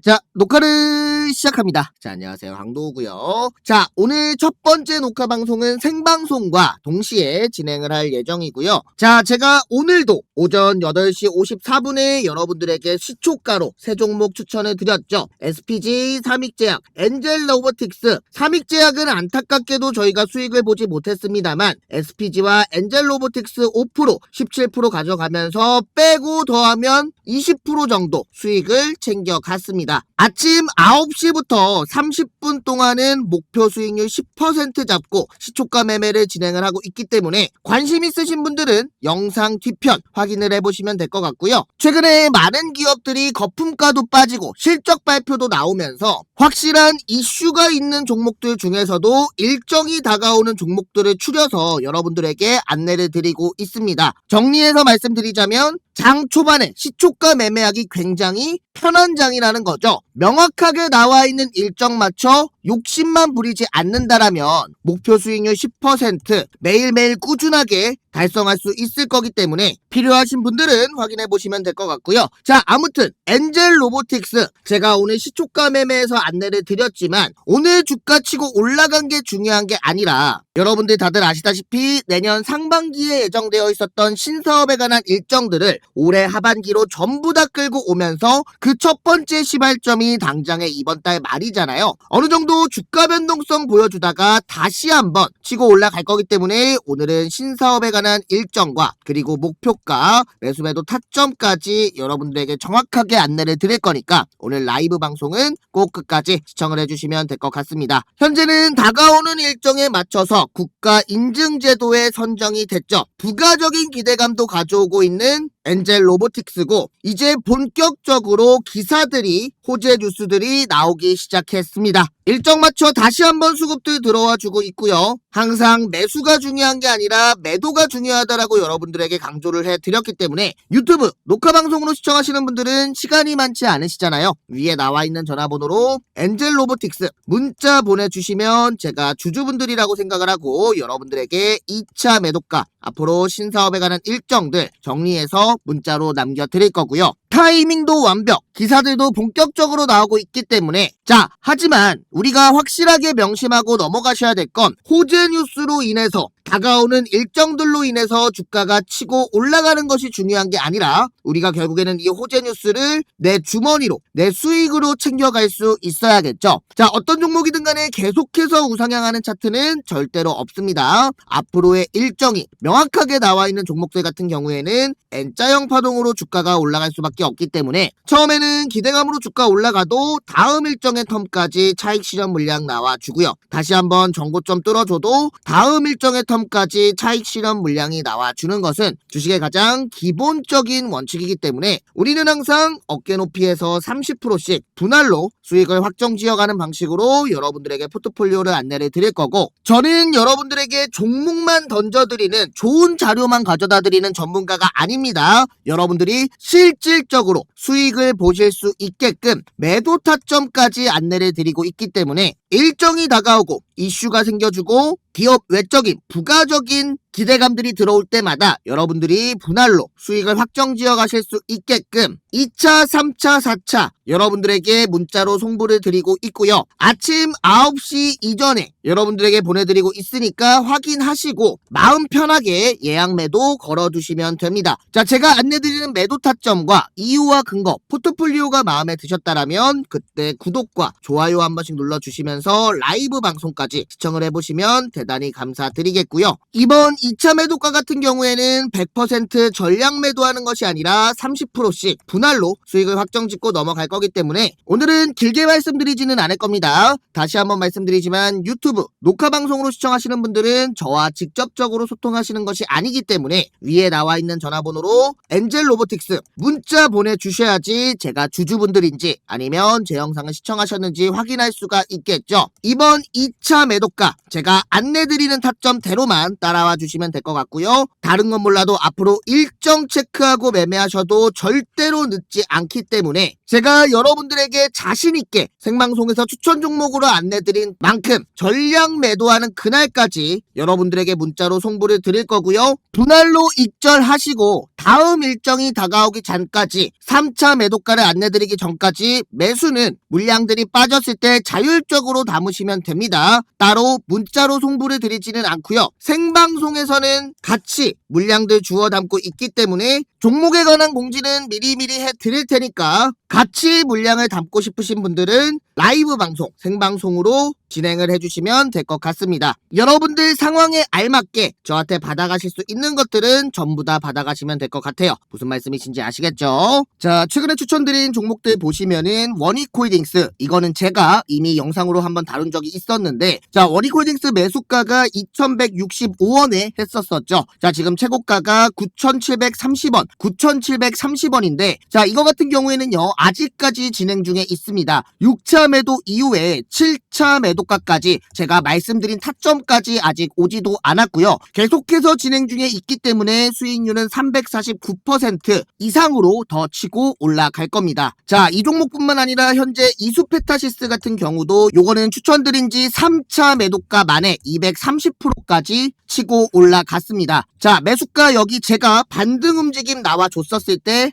자, 녹화를 시작합니다. 자, 안녕하세요. 황도우고요. 자, 오늘 첫 번째 녹화 방송은 생방송과 동시에 진행을 할 예정이고요. 자, 제가 오늘도 오전 8시 54분에 여러분들에게 시초가로 세 종목 추천을 드렸죠. SPG, 삼익제약, 엔젤 로보틱스. 삼익제약은 안타깝게도 저희가 수익을 보지 못했습니다만 SPG와 엔젤 로보틱스 5%, 17% 가져가면서 빼고 더하면 20% 정도 수익을 챙겨갔습니다. 아침 9시부터 30분 동안은 목표 수익률 10% 잡고 시초가 매매를 진행을 하고 있기 때문에 관심 있으신 분들은 영상 뒤편 확인을 해보시면 될 것 같고요. 최근에 많은 기업들이 거품가도 빠지고 실적 발표도 나오면서 확실한 이슈가 있는 종목들 중에서도 일정이 다가오는 종목들을 추려서 여러분들에게 안내를 드리고 있습니다. 정리해서 말씀드리자면 장 초반에 시초가 매매하기 굉장히 편한 장이라는 거죠. 명확하게 나와 있는 일정 맞춰 욕심만 부리지 않는다라면 목표 수익률 10% 매일매일 꾸준하게 달성할 수 있을 거기 때문에 필요하신 분들은 확인해 보시면 될 것 같고요. 자, 아무튼 엔젤 로보틱스 제가 오늘 시초가 매매에서 안내를 드렸지만 오늘 주가 치고 올라간 게 중요한 게 아니라 여러분들 다들 아시다시피 내년 상반기에 예정되어 있었던 신사업에 관한 일정들을 올해 하반기로 전부 다 끌고 오면서 그 첫 번째 시발점이 당장의 이번 달 말이잖아요. 어느 정도 주가 변동성 보여주다가 다시 한번 치고 올라갈 거기 때문에 오늘은 신사업에 관한 일정과 그리고 목표가 매수 매도 타점까지 여러분들에게 정확하게 안내를 드릴 거니까 오늘 라이브 방송은 꼭 끝까지 시청을 해주시면 될 것 같습니다. 현재는 다가오는 일정에 맞춰서 국가 인증제도에 선정이 됐죠. 부가적인 기대감도 가져오고 있는 엔젤 로보틱스고 이제 본격적으로 기사들이 호재 뉴스들이 나오기 시작했습니다. 일정 맞춰 다시 한번 수급들 들어와 주고 있고요. 항상 매수가 중요한 게 아니라 매도가 중요하다라고 여러분들에게 강조를 해드렸기 때문에 유튜브 녹화 방송으로 시청하시는 분들은 시간이 많지 않으시잖아요. 위에 나와 있는 전화번호로 엔젤 로보틱스 문자 보내주시면 제가 주주분들이라고 생각을 하고 여러분들에게 2차 매도가 앞으로 신사업에 관한 일정들 정리해서 문자로 남겨드릴 거고요. 타이밍도 완벽, 기사들도 본격적으로 나오고 있기 때문에. 자, 하지만 우리가 확실하게 명심하고 넘어가셔야 될 건 호재 뉴스로 인해서 다가오는 일정들로 인해서 주가가 치고 올라가는 것이 중요한 게 아니라 우리가 결국에는 이 호재 뉴스를 내 주머니로 내 수익으로 챙겨갈 수 있어야겠죠. 자, 어떤 종목이든 간에 계속해서 우상향하는 차트는 절대로 없습니다. 앞으로의 일정이 명확하게 나와 있는 종목들 같은 경우에는 N자형 파동으로 주가가 올라갈 수밖에 없기 때문에 처음에는 기대감으로 주가 올라가도 다음 일정의 텀까지 차익 실현 물량 나와주고요. 다시 한번 정고점 뚫어줘도 다음 일정의 텀 까지 차익 실현 물량이 나와주는 것은 주식의 가장 기본적인 원칙이기 때문에 우리는 항상 어깨 높이에서 30%씩 분할로 수익을 확정 지어가는 방식으로 여러분들에게 포트폴리오를 안내를 드릴 거고 저는 여러분들에게 종목만 던져드리는 좋은 자료만 가져다 드리는 전문가가 아닙니다. 여러분들이 실질적으로 수익을 보실 수 있게끔 매도 타점까지 안내를 드리고 있기 때문에 일정이 다가오고 이슈가 생겨주고 기업 외적인 부가적인 기대감들이 들어올 때마다 여러분들이 분할로 수익을 확정 지어 가실 수 있게끔 2차, 3차, 4차 여러분들에게 문자로 송부를 드리고 있고요. 아침 9시 이전에 여러분들에게 보내드리고 있으니까 확인하시고 마음 편하게 예약 매도 걸어두시면 됩니다. 자, 제가 안내드리는 매도 타점과 이유와 근거, 포트폴리오가 마음에 드셨다라면 그때 구독과 좋아요 한 번씩 눌러주시면서 라이브 방송까지 시청을 해보시면 대단히 감사드리겠고요. 이번 2차 매도가 같은 경우에는 100% 전량 매도하는 것이 아니라 30%씩 분할로 수익을 확정 짓고 넘어갈 거기 때문에 오늘은 길게 말씀드리지는 않을 겁니다. 다시 한번 말씀드리지만 유튜브 녹화 방송으로 시청하시는 분들은 저와 직접적으로 소통하시는 것이 아니기 때문에 위에 나와 있는 전화번호로 엔젤 로보틱스 문자 보내주셔야지 제가 주주분들인지 아니면 제 영상을 시청하셨는지 확인할 수가 있겠죠. 이번 2차 매도가 제가 안내 안내드리는 타점대로만 따라와 주시면 될 것 같고요. 다른 건 몰라도 앞으로 일정 체크하고 매매하셔도 절대로 늦지 않기 때문에 제가 여러분들에게 자신 있게 생방송에서 추천 종목으로 안내드린 만큼 전량 매도하는 그날까지 여러분들에게 문자로 송부를 드릴 거고요. 분할로 익절하시고 다음 일정이 다가오기 전까지 3차 매도가를 안내드리기 전까지 매수는 물량들이 빠졌을 때 자율적으로 담으시면 됩니다. 따로 문자로 송부를 드리지는 않고요. 생방송에 서는 같이 물량들 주워 담고 있기 때문에 종목에 관한 공지는 미리미리 해 드릴 테니까 같이 물량을 담고 싶으신 분들은 라이브 방송, 생방송으로 진행을 해주시면 될 것 같습니다. 여러분들 상황에 알맞게 저한테 받아가실 수 있는 것들은 전부 다 받아가시면 될 것 같아요. 무슨 말씀이신지 아시겠죠? 자, 최근에 추천드린 종목들 보시면은 원익홀딩스, 이거는 제가 이미 영상으로 한번 다룬 적이 있었는데, 자, 원익홀딩스 매수가가 2,165원에 했었었죠. 자, 지금 최고가가 9,730원, 9,730원인데, 자, 이거 같은 경우에는요, 아직까지 진행 중에 있습니다. 6차 매도 이후에 7차 매도가까지 제가 말씀드린 타점까지 아직 오지도 않았고요. 계속해서 진행 중에 있기 때문에 수익률은 349% 이상으로 더 치고 올라갈 겁니다. 자, 이 종목뿐만 아니라 현재 이수페타시스 같은 경우도 요거는 추천드린 지 3차 매도가 만에 230%까지 치고 올라갔습니다. 자, 매수가 여기 제가 반등 움직임 나와 줬었을 때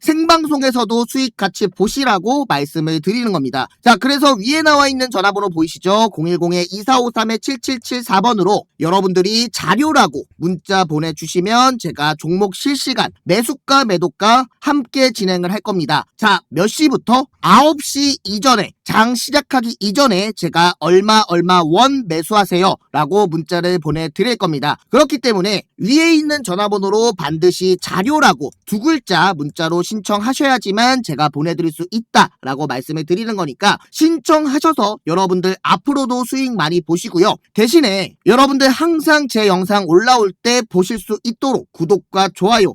생방송에서도 수익 같이 보시라고 말씀을 드리는 겁니다. 자, 그래서 위에 나와 있는 전화번호 보이시죠? 010-2453-7774번으로 여러분들이 자료라고 문자 보내주시면 제가 종목 실시간 매수가 매도가 함께 진행을 할 겁니다. 자, 몇 시부터? 9시 이전에 장 시작하기 이전에 제가 얼마 얼마 원 매수하세요 라고 문자를 보내드릴 겁니다. 그렇기 때문에 위에 있는 전화번호로 반드시 자료라고 두 글자 문자로 신청하셔야지만 제가 보내드릴 수 있다 라고 말씀을 드리는 거니까 신청하셔서 여러분들 앞으로도 수익 많이 보시고요. 대신에 여러분들 항상 제 영상 올라올 때 보실 수 있도록 구독과 좋아요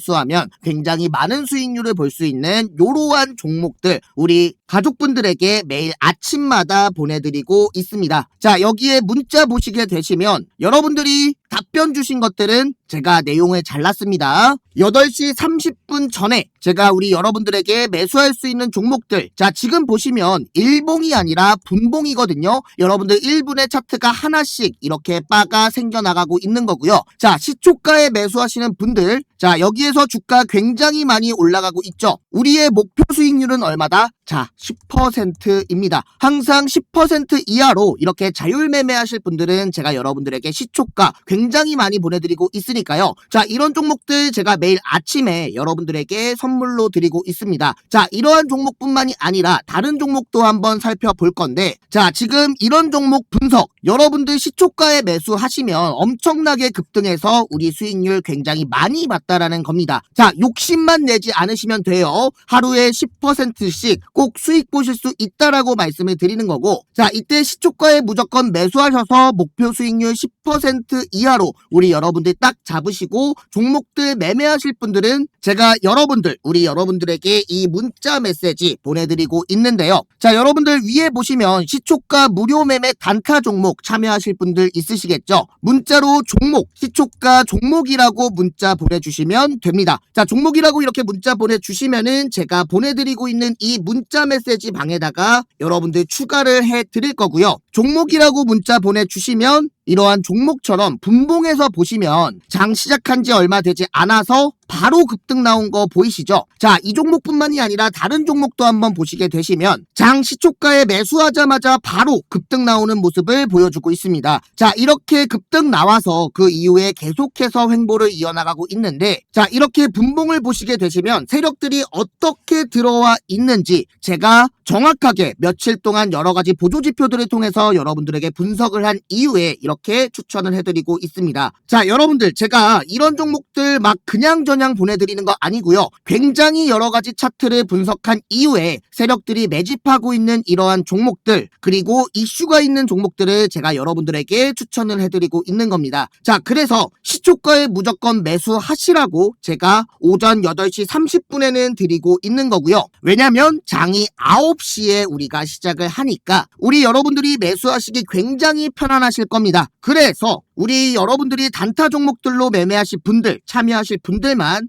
수하면 굉장히 많은 수익률을 볼 수 있는 요러한 종목들 우리 가족분들에게 매일 아침마다 보내드리고 있습니다. 자, 여기에 문자 보시게 되시면 여러분들이 답변 주신 것들은 제가 내용을 잘랐습니다. 8시 30분 전에 제가 우리 여러분들에게 매수할 수 있는 종목들. 자, 지금 보시면 일봉이 아니라 분봉이거든요. 여러분들 1분의 차트가 하나씩 이렇게 바가 생겨나가고 있는 거고요. 자, 시초가에 매수하시는 분들. 자, 여기에서 주가 굉장히 많이 올라가고 있죠. 우리의 목표 수익률은 얼마다? 자, 10%입니다. 항상 10% 이하로 이렇게 자율 매매하실 분들은 제가 여러분들에게 시초가 굉장히 많이 보내드리고 있으니까요. 자, 이런 종목들 제가 매일 아침에 여러분들에게 선물로 드리고 있습니다. 자, 이러한 종목뿐만이 아니라 다른 종목도 한번 살펴볼 건데, 자, 지금 이런 종목 분석, 여러분들 시초가에 매수하시면 엄청나게 급등해서 우리 수익률 굉장히 많이 봤다라는 겁니다. 자, 욕심만 내지 않으시면 돼요. 하루에 10%씩 꼭 수익 보실 수 있다라고 말씀을 드리는 거고, 자, 이때 시초가에 무조건 매수하셔서 목표 수익률 10% 이하 로 우리 여러분들 딱 잡으시고 종목들 매매하실 분들은 제가 여러분들, 우리 여러분들에게 이 문자 메시지 보내드리고 있는데요. 자, 여러분들 위에 보시면 시초가 무료 매매 단타 종목 참여하실 분들 있으시겠죠? 문자로 종목, 시초가 종목이라고 문자 보내주시면 됩니다. 자, 종목이라고 이렇게 문자 보내주시면은 제가 보내드리고 있는 이 문자 메시지 방에다가 여러분들 추가를 해 드릴 거고요. 종목이라고 문자 보내주시면 이러한 종목처럼 분봉에서 보시면 장 시작한 지 얼마 되지 않아서 바로 급등 나온 거 보이시죠? 자, 이 종목뿐만이 아니라 다른 종목도 한번 보시게 되시면 장 시초가에 매수하자마자 바로 급등 나오는 모습을 보여주고 있습니다. 자, 이렇게 급등 나와서 그 이후에 계속해서 횡보를 이어나가고 있는데 자, 이렇게 분봉을 보시게 되시면 세력들이 어떻게 들어와 있는지 제가 정확하게 며칠 동안 여러 가지 보조 지표들을 통해서 여러분들에게 분석을 한 이후에 이렇게 추천을 해드리고 있습니다. 자, 여러분들 제가 이런 종목들 막 그냥 저냥 보내드리는 거 아니고요. 굉장히 여러 가지 차트를 분석한 이후에 세력들이 매집하고 있는 이러한 종목들 그리고 이슈가 있는 종목들을 제가 여러분들에게 추천을 해드리고 있는 겁니다. 자, 그래서 시초가에 무조건 매수하시라고 제가 오전 8시 30분에는 드리고 있는 거고요. 왜냐면 장이 9시에 우리가 시작을 하니까 우리 여러분들이 매수하시기 굉장히 편안하실 겁니다. 그래서 우리 여러분들이 단타 종목들로 매매하실 분들, 참여하실 분들만 God